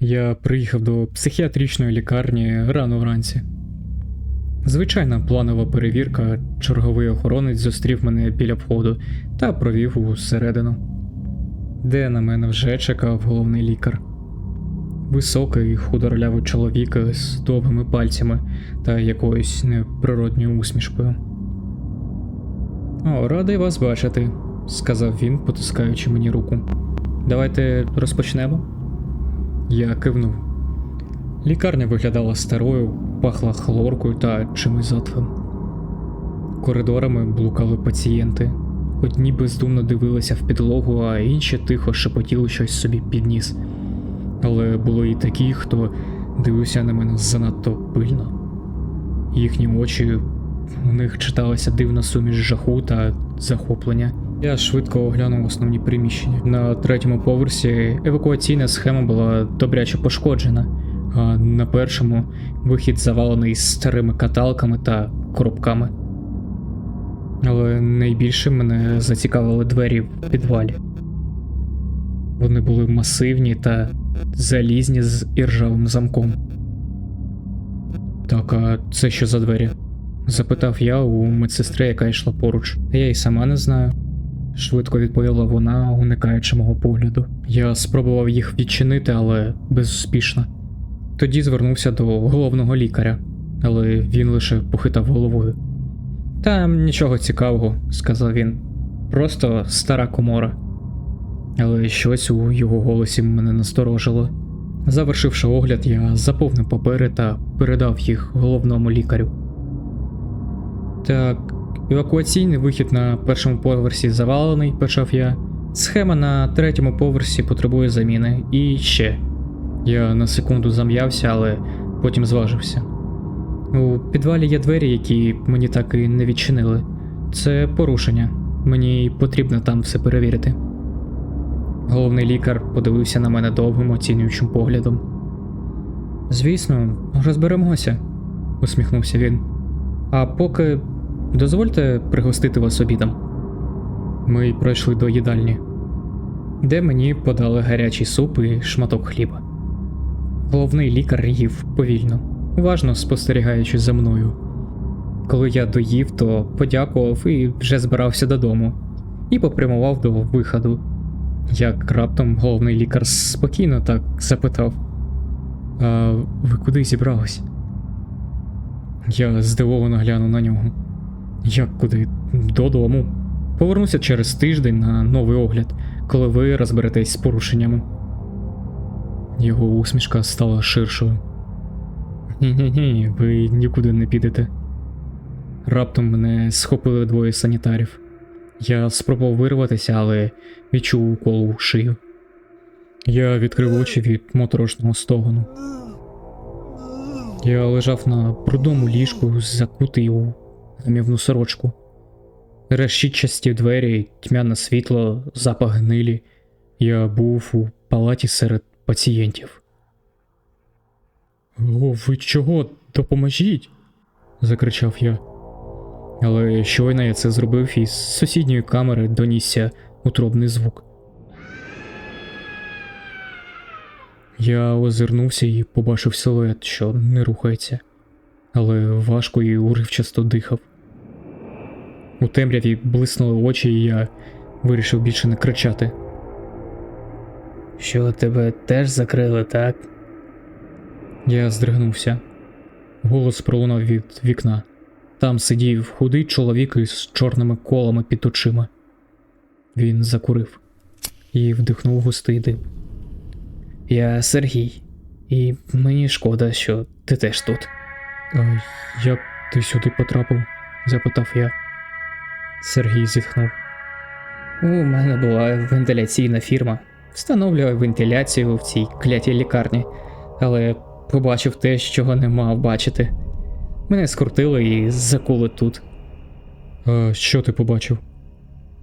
Я приїхав до психіатричної лікарні рано вранці. Звичайна планова перевірка, черговий охоронець зустрів мене біля входу та провів усередину, де на мене вже чекав головний лікар. Високий худорлявий чоловік з довгими пальцями та якоюсь неприродньою усмішкою. О, радий вас бачити, сказав він, потискаючи мені руку. Давайте розпочнемо. Я кивнув. Лікарня виглядала старою, пахла хлоркою та чимось затхлим. Коридорами блукали пацієнти. Одні бездумно дивилися в підлогу, а інші тихо шепотіли щось собі під ніс. Але було і такі, хто дивився на мене занадто пильно. Їхні очі у них читалася дивна суміш жаху та захоплення. Я швидко оглянув основні приміщення. На третьому поверсі евакуаційна схема була добряче пошкоджена, а на першому вихід завалений старими каталками та коробками. Але найбільше мене зацікавили двері в підвалі. Вони були масивні та залізні з іржавим замком. Так, а це що за двері? запитав я у медсестри, яка йшла поруч. Я й сама не знаю. Швидко відповіла вона, уникаючи мого погляду. Я спробував їх відчинити, але безуспішно. Тоді звернувся до головного лікаря, але він лише похитав головою. Там нічого цікавого, сказав він. Просто стара комора. Але щось у його голосі мене насторожило. Завершивши огляд, я заповнив папери та передав їх головному лікарю. Так, евакуаційний вихід на першому поверсі завалений, почав я. Схема на третьому поверсі потребує заміни. І ще. Я на секунду зам'явся, але потім зважився. У підвалі є двері, які мені так і не відчинили. Це порушення. Мені потрібно там все перевірити. Головний лікар подивився на мене довгим оцінюючим поглядом. Звісно, розберемося, усміхнувся він. А поки дозвольте пригостити вас обідом. Ми пройшли до їдальні, де мені подали гарячий суп і шматок хліба. Головний лікар їв повільно, уважно спостерігаючи за мною. Коли я доїв, то подякував і вже збирався додому, і попрямував до виходу. Як раптом головний лікар спокійно так запитав: А ви куди зібрались? Я здивовано глянув на нього. Як куди? Додому. Повернуся через тиждень на новий огляд, коли ви розберетесь з порушеннями. Його усмішка стала ширшою. Ні-ні-ні, ви нікуди не підете. Раптом мене схопили двоє санітарів. Я спробував вирватися, але відчув укол у шию. Я відкрив очі від моторошного стогону. Я лежав на брудному ліжку, закутий у гамівну сорочку. Решітчасті двері, тьмяне світло, запах гнилі. Я був у палаті серед пацієнтів. О, ви чого? Допоможіть? закричав я. Але щойно я це зробив, із сусідньої камери донісся утробний звук. Я озирнувся і побачив силует, що не рухається, але важко і уривчасто дихав. У темряві блиснули очі, і я вирішив більше не кричати. Що тебе теж закрили, так? Я здригнувся. Голос пролунав від вікна. Там сидів худий чоловік із чорними колами під очима. Він закурив і вдихнув густий дим. Я Сергій, і мені шкода, що ти теж тут. А як ти сюди потрапив? запитав я. Сергій зітхнув. У мене була вентиляційна фірма. Встановлював вентиляцію в цій клятій лікарні, але побачив те, чого не мав бачити. Мене скрутили і закули тут. А що ти побачив?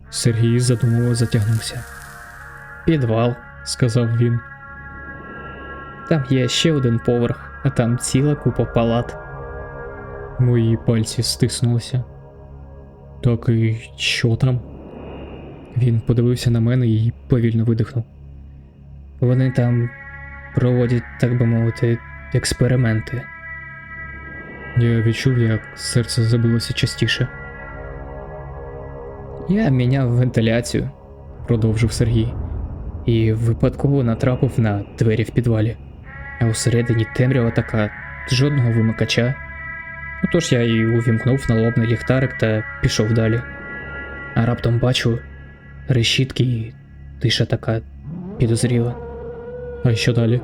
Сергій задумливо затягнувся. Підвал, сказав він. Там є ще один поверх, а там ціла купа палат. Мої пальці стиснулися. Так і що там? Він подивився на мене і повільно видихнув. Вони там проводять, так би мовити, експерименти. Я відчув, як серце забилося частіше. Я міняв вентиляцію, продовжив Сергій, і випадково натрапив на двері в підвалі. А усередині темрява така, жодного вимикача. Отож я і увімкнув налобний ліхтарик та пішов далі. А раптом бачу решітки і тиша така підозріла. А що далі?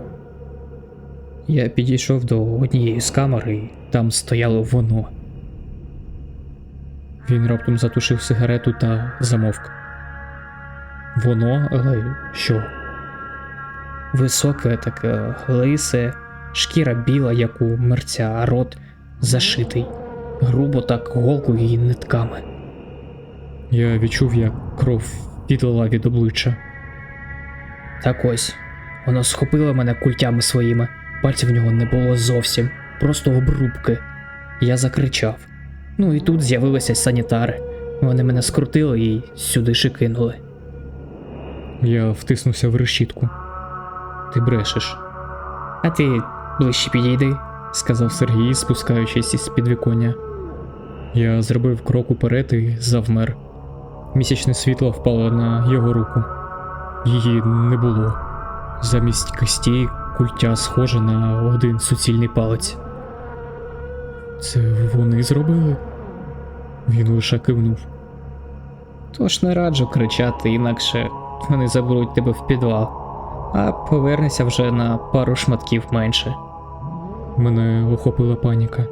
Я підійшов до однієї з камер і там стояло воно. Він раптом затушив сигарету та замовк. Воно, але що? Високе, таке лисе, шкіра біла, як у мерця, а рот зашитий, грубо так голкою і нитками. Я відчув, як кров підлила від обличчя. Так ось, воно схопило мене культями своїми, пальців в нього не було зовсім, просто обрубки. Я закричав. Ну і тут з'явилися санітари. Вони мене скрутили і сюди ще кинули. Я втиснувся в решітку. Ти брешеш. А ти ближче підійди, сказав Сергій, спускаючись із підвіконня. Я зробив крок уперед і завмер. Місячне світло впало на його руку. Її не було. Замість кисті культя схожа на один суцільний палець. Це вони зробили? Він лише кивнув. Тож не раджу кричати, інакше вони заберуть тебе в підвал, а повернешся вже на пару шматків менше. Мене охопила паніка.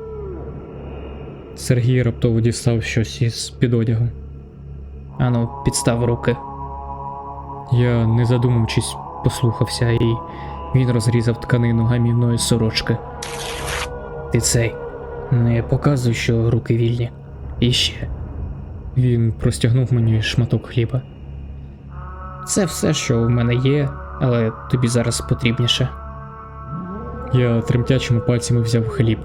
Сергій раптово дістав щось із під одягу. Ану, підстав руки. Я, не задумуючись, послухався, і він розрізав тканину гамівної сорочки. Ти цей, не показуй, що руки вільні. І ще. Він простягнув мені шматок хліба. Це все, що в мене є, але тобі зараз потрібніше. Я тремтячими пальцями взяв хліб.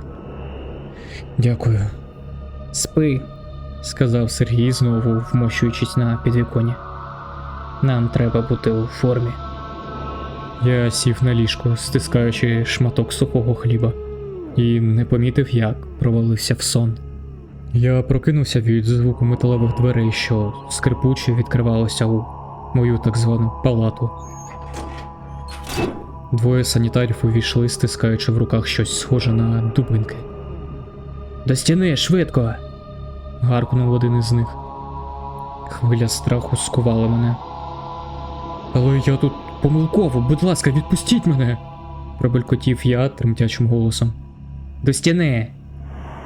Дякую. Спи, сказав Сергій, знову вмощуючись на підвіконі. Нам треба бути у формі. Я сів на ліжко, стискаючи шматок сухого хліба, і не помітив, як провалився в сон. Я прокинувся від звуку металевих дверей, що скрипуче відкривалося у мою так звану палату. Двоє санітарів увійшли, стискаючи в руках щось схоже на дубинки. До стіни, швидко. гаркнув один із них. Хвиля страху скувала мене. Але я тут помилково, будь ласка, відпустіть мене. пробелькотів я тремтячим голосом. До стіни.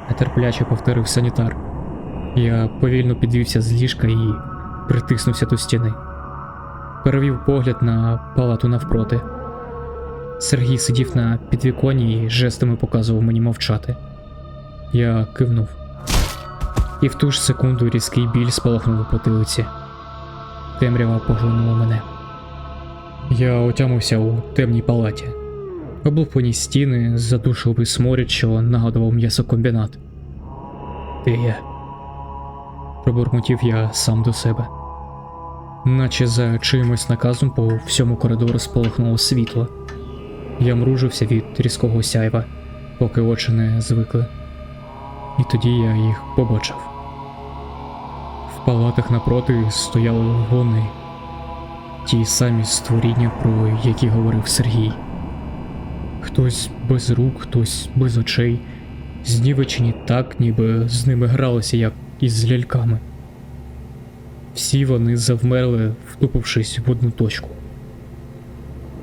нетерпляче повторив санітар. Я повільно підвівся з ліжка і притиснувся до стіни. Перевів погляд на палату навпроти. Сергій сидів на підвіконні і жестами показував мені мовчати. Я кивнув. І в ту ж секунду різкий біль спалахнув у потилиці. Темрява поглинула мене. Я отямився у темній палаті. Облупані стіни, задушливий сморід, що нагадував м'ясокомбінат. Де я? Пробурмотів я сам до себе. Наче за чиїмось наказом по всьому коридору спалахнуло світло. Я мружився від різкого сяйва, поки очі не звикли. І тоді я їх побачив. В палатах напроти стояли вони, ті самі створіння, про які говорив Сергій. Хтось без рук, хтось без очей, знівечені так, ніби з ними гралися, як із ляльками. Всі вони завмерли, втупившись в одну точку.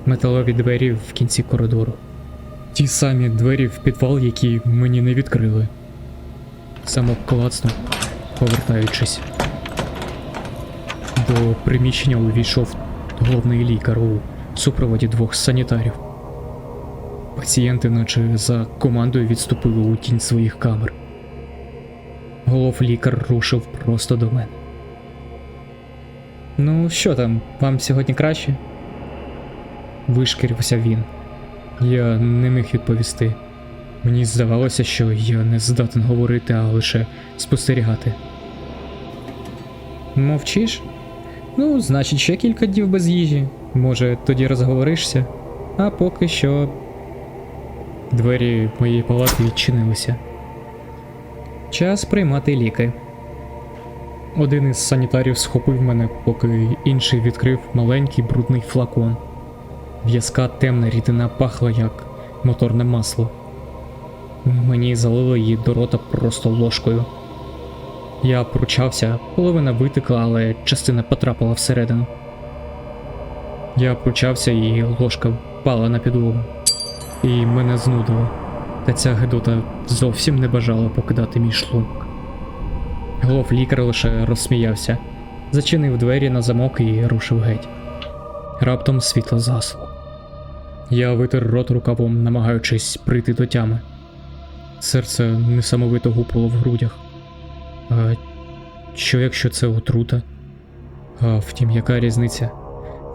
Металеві двері в кінці коридору. Ті самі двері в підвал, які мені не відкрили. Замок клацнув, повертаючись. До приміщення увійшов головний лікар у супроводі двох санітарів. Пацієнти, наче за командою, відступили у тінь своїх камер. Голов лікар рушив просто до мене. Ну, що там, вам сьогодні краще? Вишкірився він. Я не міг відповісти. Мені здавалося, що я не здатен говорити, а лише спостерігати. Мовчиш? Ну, значить, ще кілька днів без їжі. Може, тоді розговоришся? А поки що двері моєї палати відчинилися. Час приймати ліки. Один із санітарів схопив мене, поки інший відкрив маленький брудний флакон. В'язка темна рідина пахла як моторне масло. Мені залили її до рота просто ложкою. Я пручався, половина витекла, але частина потрапила всередину. Я пручався і ложка впала на підлогу. І мене знудило. Та ця гидота зовсім не бажала покидати мій шлунок. Голов лікар лише розсміявся, зачинив двері на замок і рушив геть. Раптом світло засло. Я витер рот рукавом, намагаючись прийти до тями. Серце несамовито гупало в грудях. А що якщо це отрута? А втім, яка різниця?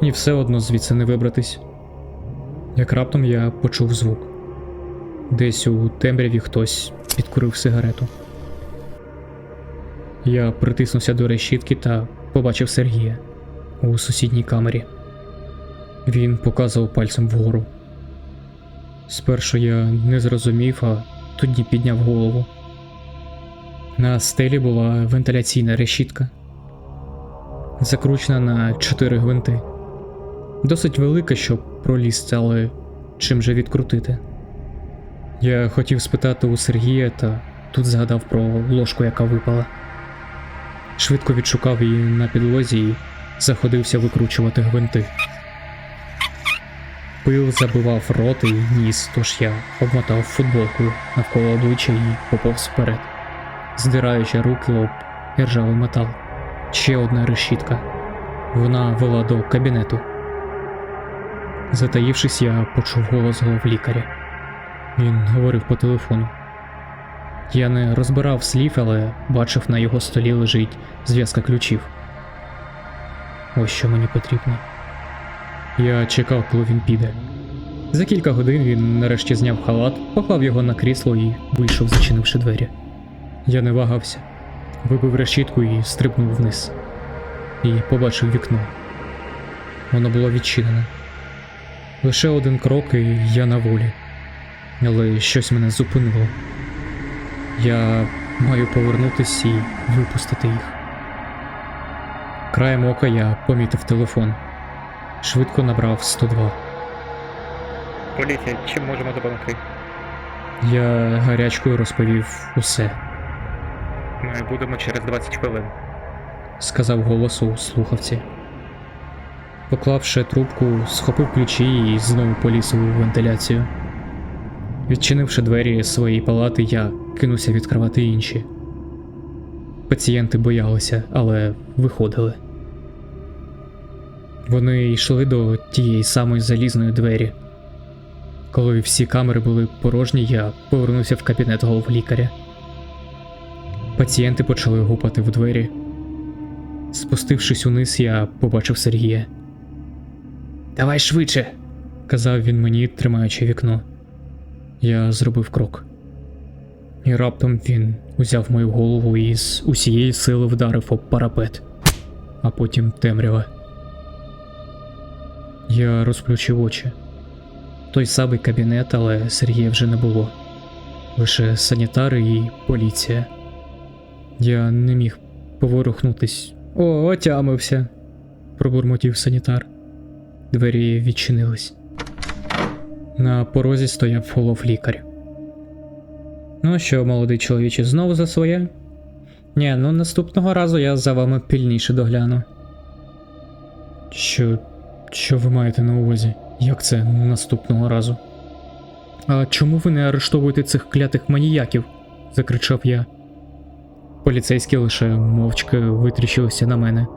Мені все одно звідси не вибратись. Як раптом я почув звук. Десь у темряві хтось підкурив сигарету. Я притиснувся до решітки та побачив Сергія у сусідній камері. Він показував пальцем вгору. Спершу я не зрозумів, а тоді підняв голову. На стелі була вентиляційна решітка, закручена на чотири гвинти. Досить велика, щоб пролізти, але чим же відкрутити? Я хотів спитати у Сергія, та тут згадав про ложку, яка випала. Швидко відшукав її на підлозі і заходився викручувати гвинти. Пил забивав рот і ніс, тож я обмотав футболкою навколо обличчя і поповз вперед, здираючи руки об іржавий метал. Ще одна решітка. Вона вела до кабінету. Затаївшись, я почув голос голов лікаря. Він говорив по телефону. Я не розбирав слів, але бачив на його столі лежить зв'язка ключів. Ось що мені потрібно. Я чекав, коли він піде. За кілька годин він нарешті зняв халат, поклав його на крісло і вийшов, зачинивши двері. Я не вагався, вибив решітку і стрибнув вниз. І побачив вікно. Воно було відчинене. Лише один крок, і я на волі. Але щось мене зупинило. Я маю повернутися і випустити їх. Краєм ока я помітив телефон. Швидко набрав 102. Поліція, чим можемо допомогти? Я гарячкою розповів усе, Ми будемо через 20 хвилин. сказав голос у слухавці. Поклавши трубку, схопив ключі і знову поліз у вентиляцію. Відчинивши двері своєї палати, я кинувся відкривати інші. Пацієнти боялися, але виходили. Вони йшли до тієї самої залізної двері. Коли всі камери були порожні, я повернувся в кабінет головлікаря. Пацієнти почали гупати в двері. Спустившись униз, я побачив Сергія. Давай швидше, казав він мені, тримаючи вікно. Я зробив крок. І раптом він узяв мою голову і з усієї сили вдарив об парапет, а потім темрява. Я розплющив очі. Той самий кабінет, але Сергія вже не було. Лише санітари і поліція. Я не міг поворухнутись. О, отямився, пробурмотів санітар. Двері відчинились. На порозі стояв голов лікар. Ну що, молодий чоловіче, знову за своє? Ні, ну наступного разу я за вами пильніше догляну. Що. Що ви маєте на увазі? Як це наступного разу? А чому ви не арештовуєте цих клятих маніяків? закричав я. Поліцейські лише мовчки витріщилися на мене.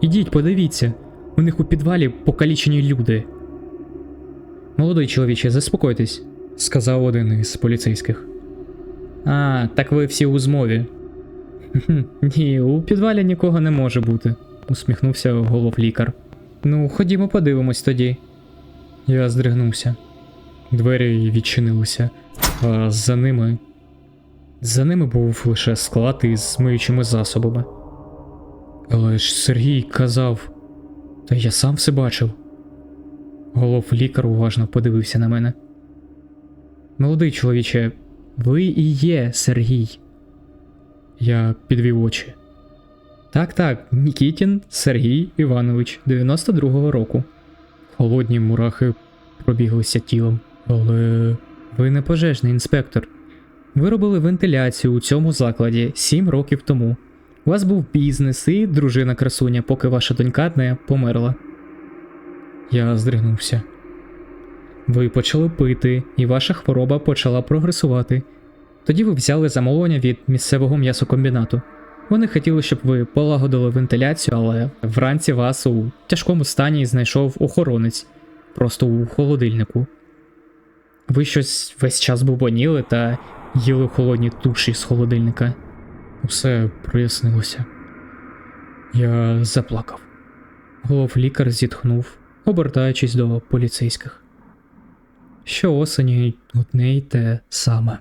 Ідіть, подивіться, у них у підвалі покалічені люди. Молодий чоловіче, заспокойтесь, сказав один із поліцейських. А, так ви всі у змові. Ні, у підвалі нікого не може бути, усміхнувся голов лікар. Ну, ходімо подивимось тоді. Я здригнувся. Двері відчинилися, а за ними. За ними був лише склад із миючими засобами. Але ж Сергій казав, та я сам все бачив. Голов лікар уважно подивився на мене. Молодий чоловіче, ви і є Сергій. Я підвів очі. Так, так, Нікітін Сергій Іванович, 92-го року. Холодні мурахи пробіглися тілом. Але ви не пожежний інспектор. Ви робили вентиляцію у цьому закладі 7 років тому. У вас був бізнес і дружина красуня, поки ваша донька не померла. Я здригнувся. Ви почали пити, і ваша хвороба почала прогресувати. Тоді ви взяли замовлення від місцевого м'ясокомбінату. Вони хотіли, щоб ви полагодили вентиляцію, але вранці вас у тяжкому стані знайшов охоронець, просто у холодильнику. Ви щось весь час бубоніли та їли холодні туші з холодильника. Усе прояснилося. Я заплакав. Голов лікар зітхнув, обертаючись до поліцейських. Що осені одне й те саме.